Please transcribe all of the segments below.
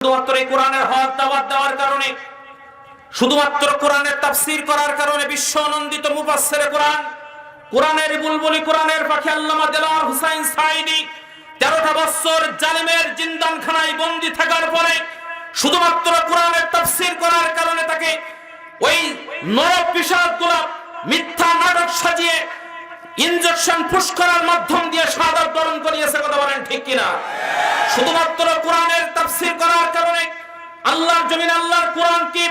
শুধুমাত্র এই কোরআনের হক দেওয়ার কারণে, শুধুমাত্র কোরআনের তাফসীর করার কারণে বিশ্ব আনন্দিত কোরআন, কোরআনের বুলবুলি কোরআনের পাখি আল্লামা হুসাইন তেরোটা বছর জালেমের জিন্দানখানায় বন্দী থাকার পরে শুধুমাত্র কোরআনের তাফসীর করার কারণে তাকে ওই নরকগুলা মিথ্যা নাটক সাজিয়ে ইনজেকশন পুশ করার মাধ্যম দিয়ে সাদা বরণ করিয়েছে, কথা বলেন ঠিক কিনা? শুধুমাত্র কোরআনের তাফসীর করার কারণে আল্লাহর জমিন, আল্লাহর কোরআন কি?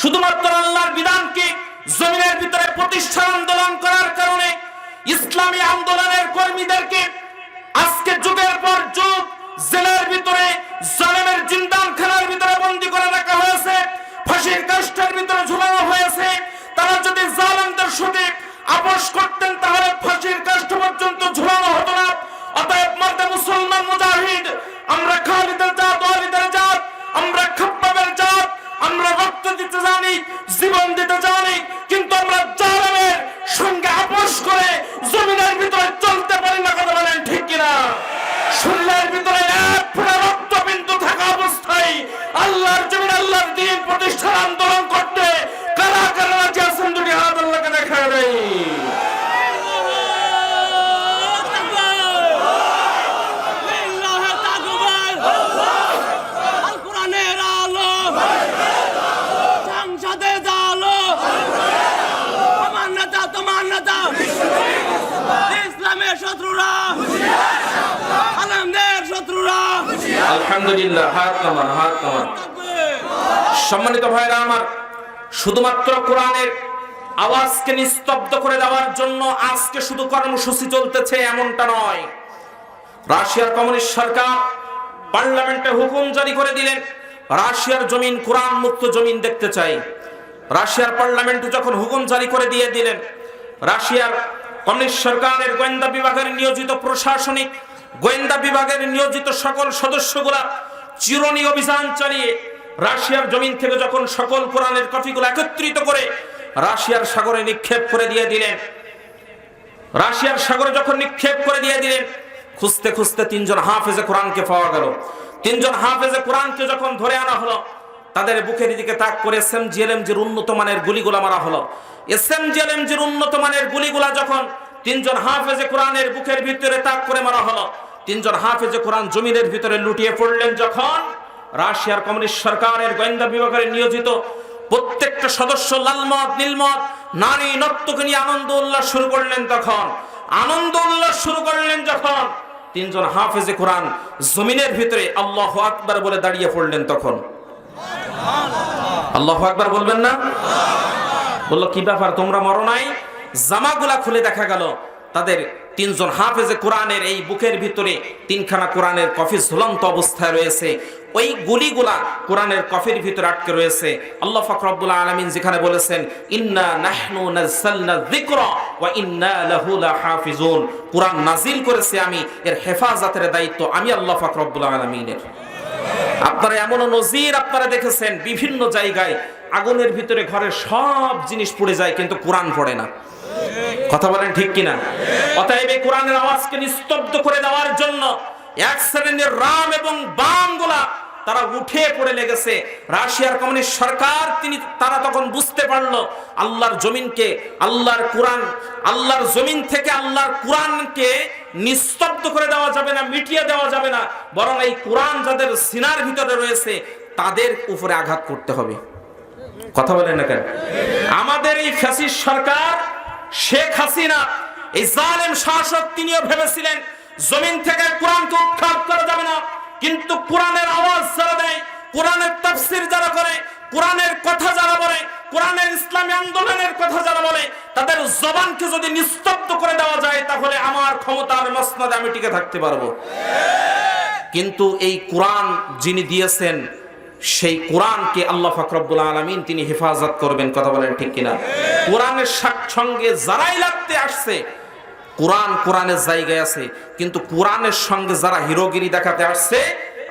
শুধুমাত্র আল্লাহর বিধান কি? জমিনের ভিতরে প্রতিষ্ঠা আন্দোলন করার কারণে ইসলামী আন্দোলনের কর্মীদেরকে আজকে যুগের পর যুগ, জেলের ভিতরে, জালেমের জিন্দান খানার ভিতরে বন্দী করে রাখা হয়েছে, ফাঁসির কাষ্ঠের ভিতরে ঝুলানো হয়েছে। তারা যদি জালেমদের সাথে আপোষ করতেন সম্মানিত ভাইরা আমার, শুধুমাত্র কোরআনের আওয়াজকে নিস্তব্ধ করে দেওয়ার জন্য আজকে শুধু কর্মসূচি চলতেছে এমনটা নয়। রাশিয়ার কমিউনিস্ট সরকার পার্লামেন্টে হুকুম জারি করে দিলেন, রাশিয়ার জমিন, কোরআন মুক্ত জমিন দেখতে চাই। রাশিয়ার পার্লামেন্টে যখন হুকুম জারি করে দিয়ে দিলেন, রাশিয়ার কমিউনিস্ট সরকারের গোয়েন্দা বিভাগের নিয়োজিত প্রশাসনিক, গোয়েন্দা বিভাগের নিয়োজিত সকল সদস্যগুলা চিরনি অভিযান চালিয়ে রাশিয়ার জমিন থেকে যখন সকল কোরআনের কপিগুলো একত্রিত করে রাশিয়ার সাগরে নিক্ষেপ করে দিয়ে দিলেন। রাশিয়ার সাগরে যখন নিক্ষেপ করে দিয়ে দিলেন, খুঁজতে খুঁজতে তিনজন হাফেজে কোরআনকে পাওয়া গেল। তিনজন হাফেজে কোরআনকে যখন ধরে আনা হলো তাদের বুকের দিকে তাক করে এস এম জিএলএমজির উন্নত মানের গুলিগুলা মারা হলো। এস এম জিএলএমজির উন্নত মানের গুলিগুলা যখন তিনজন হাফেজে কোরআনের বুকের ভিতরে তাক করে মারা হলো, তিনজন হাফেজে কোরআন জমিনের ভিতরে লুটিয়ে পড়লেন যখন রাশিয়ার কমিউনিস্ট সরকারের গোয়েন্দা বিভাগের নিয়োজিত প্রত্যেকটা সদস্য লালমত নীলমত নারী, নর্তকে নিয়ে আনন্দ উল্লাস শুরু করলেন তখন। আনন্দ উল্লাস শুরু করলেন যখন তিনজন হাফেজে কোরআন জমিনের ভিতরে আল্লাহ আকবার বলে দাঁড়িয়ে পড়লেন তখন। আল্লাহ আকবার বলবেন না? বলল, কি ব্যাপার, তোমরা মরো নাই? জামাগুলা খুলে দেখা গেল, তাদের তিনজন হাফেজে কোরআনের এই বুকের ভিতরে তিনখানা কোরআনের কফি ঝুলন্ত অবস্থায় রয়েছে। ওই গুলিগুলা কোরআনের কফির ভিতরে আটকে রয়েছে। আল্লাহ ফাকরাবুল আলামিন যেখানে বলেছেন, ইন্না নাহনু লাহাফিজুন। কোরআন নাজিল করেছে আমি, এর হেফাজতের দায়িত্ব আমি আল্লাহ ফাকরাবুল আলামিনের। আপনারা এমনও নজির আপনারা দেখেছেন, বিভিন্ন জায়গায় আগুনের ভিতরে ঘরের সব জিনিস পড়ে যায়, কিন্তু কোরআন পড়ে না। কথা বলেন ঠিক কিনা? অতএব এই কোরআনের আওয়াজকে নিস্তব্ধ করে দেওয়ার জন্য এক শ্রেণির রাম এবং বামগুলা তারা উঠে পড়ে লেগেছে। রাশিয়ার কমিউনিস্ট সরকার, তিনি, তারা তখন বুঝতে পারল, আল্লাহর জমিনকে, আল্লাহর কোরআন, আল্লাহর জমিন থেকে আল্লাহর কোরআনকে নিস্তব্ধ করে দেওয়া যাবে না, মিটিয়ে দেওয়া যাবে না। বরং এই কোরআন যাদের সিনার ভিতরে রয়েছে, তাদের উপরে আঘাত করতে হবে। কথা বলেন না কেন? আমাদের এই ফ্যাসিস্ট সরকার, শেখ হাসিনা, এই জালেম শাসক তিনিও ভেবেছিলেন, জমিন থেকে কোরআনকে উৎখাত করা যাবে না। কিন্তু কোরআনের আওয়াজ যারা দেয়, কোরআনের তাফসির যারা করে, কোরআনের কথা যারা বলে, কোরআনের ইসলামী আন্দোলনের কথা যারা বলে তাদের জবানকে যদি নিস্তব্ধ করে দেওয়া যায়, তাহলে আমার ক্ষমতার মসনদে আমি টিকে থাকতে পারব। কিন্তু এই কোরআন যিনি দিয়েছেন, সেই কোরআনকে আল্লাহ ফাকরবুল আলমিন তিনি হেফাজত করবেন, কথা বলেন ঠিক কিনা? কোরআনের সঙ্গে যারাই লাগতে আসছে, কোরআন কোরআনের জায়গায় আছে, কিন্তু কোরআনের সঙ্গে যারা হিরোগিরি দেখাতে আসছে,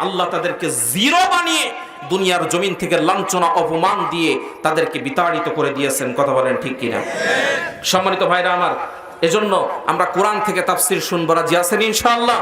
আল্লাহ তাদেরকে জিরো বানিয়ে দুনিয়ার জমিন থেকে লাঞ্ছনা, অপমান দিয়ে তাদেরকে বিতাড়িত করে দিয়েছেন। কথা বলেন ঠিক কিনা? সম্মানিত ভাইরা আমার, এজন্য আমরা কোরআন থেকে তাফসির শুনব। রাজি আছেন ইনশাআল্লাহ?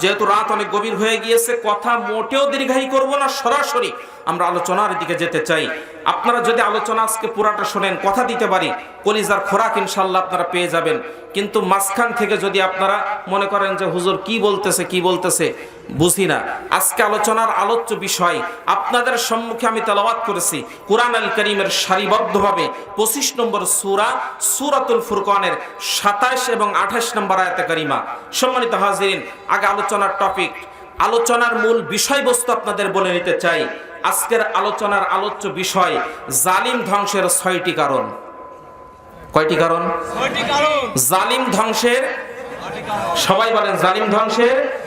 যেহেতু রাত অনেক গভীর হয়ে গিয়েছে, কথা মোটেও দীর্ঘায়ী করব না, সরাসরি আমরা আলোচনার দিকে যেতে চাই। আপনারা যদি আলোচনা আজকে পুরাটা শোনেন, কথা দিতে পারি, কলিজার খোরাক ইনশাল্লাহ আপনারা পেয়ে যাবেন। কিন্তু মাঝখান থেকে যদি আপনারা মনে করেন যে, হুজুর, কি বলতেছে কি বলতেছে? বুঝি না। আজকে আলোচনার আলোচ্য বিষয় আপনাদের সম্মুখে আমি তেলাওয়াত করেছি কোরআন আল করিমের সারিবদ্ধভাবে পঁচিশ নম্বর সুরা সুরাতুল ফুরকানের সাতাশ এবং আঠাশ নম্বর আয়াতে করিমা। সম্মানিত হাজিরিন আগে আলোচনার টপিক আলোচনার মূল বিষয়বস্তু আপনাদের বলে নিতে চাই। আজকের আলোচনার আলোচ্য বিষয় জালিম ধ্বংসের ছয়টি কারণ। কয়টি কারণ? কারণ। জালিম ধ্বংসের সবাই বলেন জালিম ধ্বংসের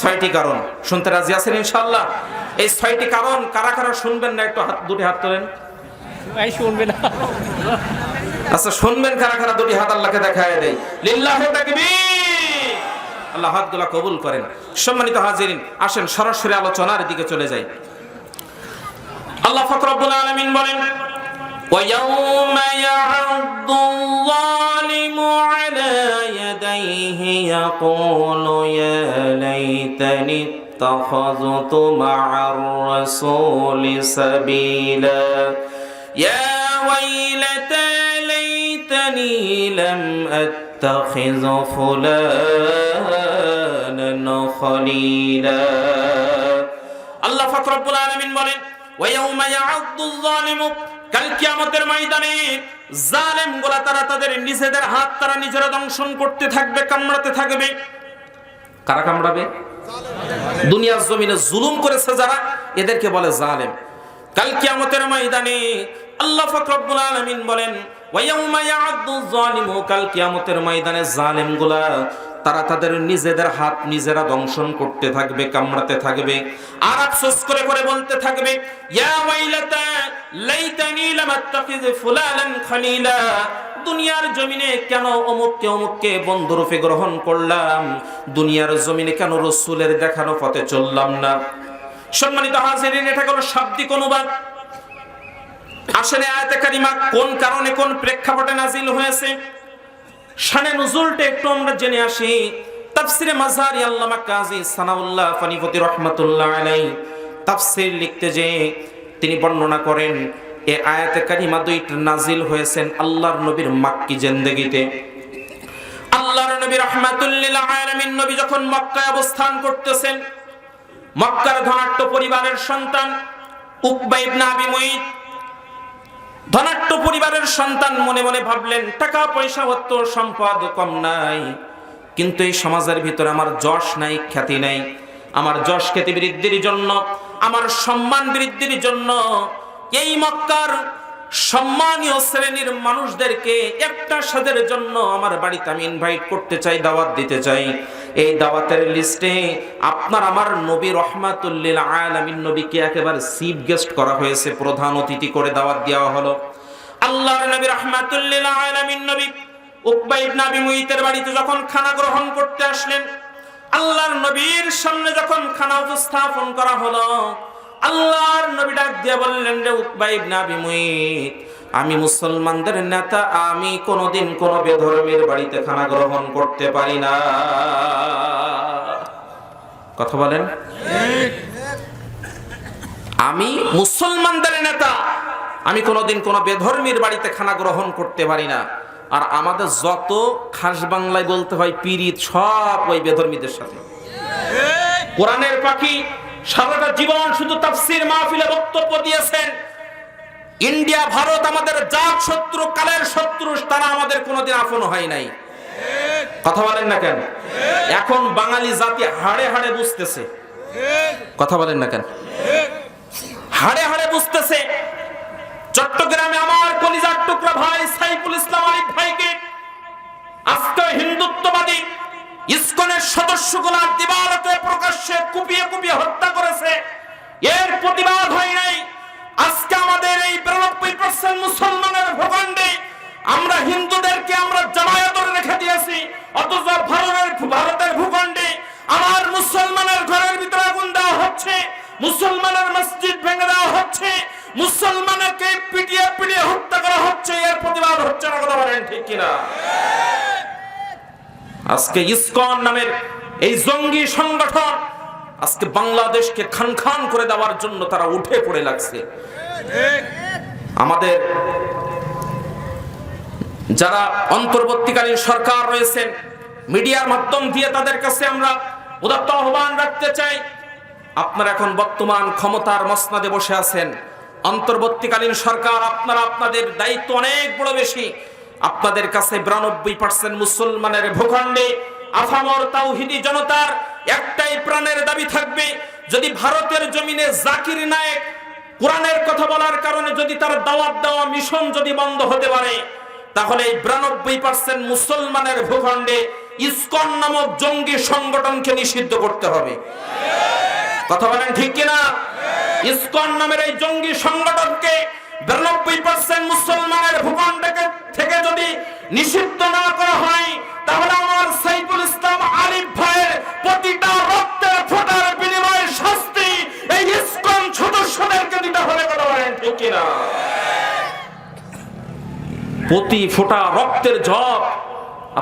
ছয়টি কারণ। শুনতে রাজি আছেন ইনশাল্লাহ এই ছয়টি কারণ কারা কারা শুনবেন না? একটু হাত দুটি হাত তোলেন। আচ্ছা শুনবেন কারা কারা? দুটি হাত আল্লাহকে দেখায় দেয় লিল্লাহ তাকবীর! আল্লাহ হাতগুলা কবুল করেন। সম্মানিত হাজিরিন আসেন সরাসরি আলোচনার দিকে চলে যাই। আল্লাহ ফকরবুল আলমিন বলেন ويوم يعض الظالم على يديه يقول يا ليتني اتخذت مع الرسول سبيلا. يا ويلتى ليتني لم أتخذ فلانا خليلا. الله فقرب العالمين بولين ويوم يعض الظالم কাল কিয়ামতের ময়দানে জালেম গোলা তারা তাদের নিজেদের হাত তারা নিজেরা দংশন করতে থাকবে, কামড়াতে থাকবে। কারা কামড়াবে? দুনিয়ার জমিনে জুলুম করেছে যারা, এদেরকে বলে জালেম। কাল কিয়ামতের ময়দানে আল্লাহ ফাকরুল আলামিন বলেন ওয়ায়াউমা ইয়া'আদ্দুল যালিমু কাল কিয়ামতের ময়দানে জালেমগুলা তারা তাদের নিজেদের হাত নিজেরা দংশন করতে থাকবে, কামড়াতে থাকবে। আর আফসোস করে করে বলতে থাকবে, ইয়া ওয়াইলাতা লাইতানি লাম আত্তাখিজ ফুলালান খালিলা। দুনিয়ার জমিনে কেন অমুককে অমুককে বন্ধুরূপে গ্রহণ করলাম? দুনিয়ার জমিনে কেন রসুলের দেখানো পথে চললাম না? সম্মানিত হাজিরিন, এটা হলো শাব্দিক অনুবাদ। আসলে আয়াতে কারিমা কোন কারণে কোন প্রেক্ষাপটে নাজিল হয়েছে? শানে নুজুলটা একটু আমরা জেনে আসি। তাফসিরে মাঝারি আল্লামা কাজী সানাউল্লাহ ফানিফতি রহমাতুল্লাহ আলাই তাফসির লিখতে যে তিনি বর্ণনা করেন, এ আয়াতে কারিমা দুইটা নাজিল হয়েছেন আল্লাহর নবীর মাক্কি জিন্দেগিতে। আল্লাহর নবী রহমাতুল্লিল আলামিন নবী যখন মক্কায় অবস্থান করতেছেন, মক্কার ধনাট্য পরিবারের সন্তান উকবা ইবনে আবি মুঈত ধনাট্য পরিবারের সন্তান মনে মনে ভাবলেন, টাকা, পয়সা, অর্থ, সম্পদ কম নাই। কিন্তু এই সমাজের ভিতরে আমার যশ নাই, খ্যাতি নাই। আমার যশ খ্যাতি বৃদ্ধির জন্য, আমার সম্মান বৃদ্ধির জন্য এই মক্কার সম্মানীয় শ্রেণির মানুষদেরকে একটা সাদের জন্য আমার বাড়িতে আমি ইনভাইট করতে চাই, দাওয়াত দিতে চাই। এই দাওয়াতের লিস্টে আপনার আমার নবী রহমাতুল্লিল আলামিন নবীকে একেবারে চিফ গেস্ট করা হয়েছে, প্রধান অতিথি করে দাওয়াত দেওয়া হলো। আল্লাহর নবী রহমাতুল্লিল আলামিন নবী উকবা ইবনে আবি মুইতের বাড়িতে যখন খানা গ্রহণ করতে আসলেন, আল্লাহর নবীর সামনে যখন খানা উপস্থাপন করা হলো, আল্লাহর নবী ডাক দিয়ে বললেন, রে উকবা ইবনে আবি মুইত আমি মুসলমানদের নেতা আমি কোনোদিন কোন বেধর্মীর বাড়িতে খানা গ্রহণ করতে পারি না। কথা বলেন? আমি মুসলমানদের নেতা আমি কোনোদিন কোনো বেধর্মীর বাড়িতে খানা গ্রহণ করতে পারি না। আর আমাদের যত খাস বাংলায় বলতে হয় পিরিত সব ওই বেধর্মীদের সাথে। কোরআনের পাখি সারাটা জীবন শুধু তাফসির মাহফিলে বক্তব্য দিয়েছেন। ইন্ডিয়া, ভারত আমাদের জাত শত্রু, কালের শত্রু, তারা আমাদের কোনোদিন আপন হয় নাই। কথা বলেন না কেন? এখন বাঙালি জাতি হাড়ে হাড়ে বুঝতেছে। কথা বলেন না কেন? হাড়ে হাড়ে বুঝতেছে। চট্টগ্রামে আমার কলিজার টুকরা ভাই সাইফুল ইসলাম আলিফ ভাইকে আজকে হিন্দুত্ববাদী ইসকনের সদস্যগুলা দিবালতে প্রকাশ্যে কুপিয়ে কুপিয়ে হত্যা করেছে। মুসলমানের মসজিদ ভেঙে দেওয়া হচ্ছে মুসলমানকে পিটিয়ে পিটিয়ে হত্যা করা হচ্ছে, এর প্রতিবাদ হচ্ছে না, কথা বলেন ঠিক কিনা? আজকে ইসকন নামের এই জঙ্গি সংগঠন আজকে বাংলাদেশকে খান খান করে দেওয়ার জন্য তারা উঠে পড়ে লাগছে। আমাদের যারা অন্তর্বর্তীকালীন সরকার রয়েছেন, মিডিয়ার মাধ্যম দিয়ে তাদের কাছে আমরা উদাত্ত আহ্বান রাখতে চাই। আপনারা এখন বর্তমান ক্ষমতার মসনাদে বসে আছেন। অন্তর্বর্তীকালীন সরকার আপনারা আপনাদের দায়িত্ব অনেক বড় বেশি। আপনাদের কাছে বিরানব্বই পার্সেন্ট মুসলমানের ভূখণ্ডে আফামর তাওহিদি জনতার একটাই প্রাণের দাবি থাকবে, যদি ভারতের জমিনে জাকির নায়েক কোরআনের কথা বলার কারণে যদি তার দাওয়াত দেওয়া মিশন যদি বন্ধ হতে পারে, তাহলে এই বিরানব্বই পার্সেন্ট মুসলমানের ভূখণ্ডে ইসকন নামক জঙ্গি সংগঠনকে নিষিদ্ধ করতে হবে। কথা বলেন ঠিক কিনা? ইসকন নামের এই জঙ্গি সংগঠনকে বিরানব্বই পার্সেন্ট মুসলমানের ভূখণ্ডকে থেকে যদি নিষিদ্ধ না করা হয়, তাহলে আমার সাইফুল ইসলাম আরিফ ভাইয়ের প্রতিটা রক্তের ফোটার বিনিময়ে শাস্তি এই ইসকন সদস্যদেরকে দিতে হবে কথা বলেন ঠিক কিনা? প্রতি ফোটা রক্তের জব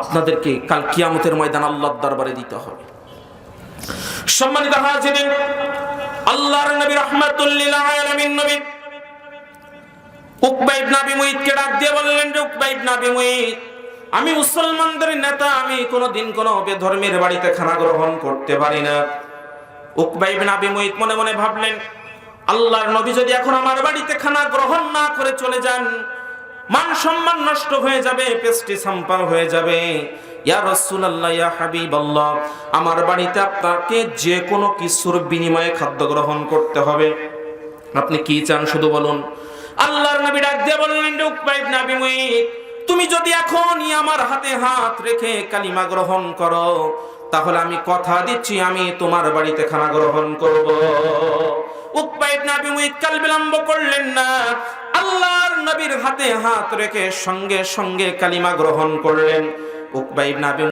আপনাদেরকে কাল কিয়ামতের ময়দান আল্লাহর দরবারে দিতে হবে। সম্মানিত হাজিরিন, আল্লাহর নবী রাহমাতুল্লিল আলামিন নবী উকবা ইবনে আবি মুঈতকে ডাক দিয়ে বললেন, যে উকবা ইবনে আবি মুঈত আমি মুসলমানদের নেতা, আমি কোনোদিন কোনো বেধর্মের বাড়িতে খানা গ্রহণ করতে পারি না। উকবা ইবনে আবি মুঈত মনে মনে ভাবলেন, আল্লাহর নবী যদি এখন আমার বাড়িতে খানা গ্রহণ না করে চলে যান, মান সম্মান নষ্ট হয়ে যাবে, পেস্টি সাম্পার হয়ে যাবে। ইয়া রাসূলুল্লাহ, ইয়া হাবিবাল্লাহ, আমার বাড়িতে আপনাকে যে কোনো কিছুর বিনিময়ে খাদ্য গ্রহণ করতে হবে। আপনি কি চান শুধু বলুন? আল্লাহর নবী ডাক দিয়ে বললেন তুমি যদি এখনই আমার হাতে হাত রেখে কালিমা গ্রহণ করো, তাহলে আমি কথা দিচ্ছি, আমি তোমার বাড়িতে খানা গ্রহণ করব। উকবা ইবনে আবি মুঈত কাল বিলম্ব করলেন না। আল্লাহর নবীর হাতে হাত রেখে সঙ্গে সঙ্গে কালিমা গ্রহণ করলেন। উকবা ইবনে আবি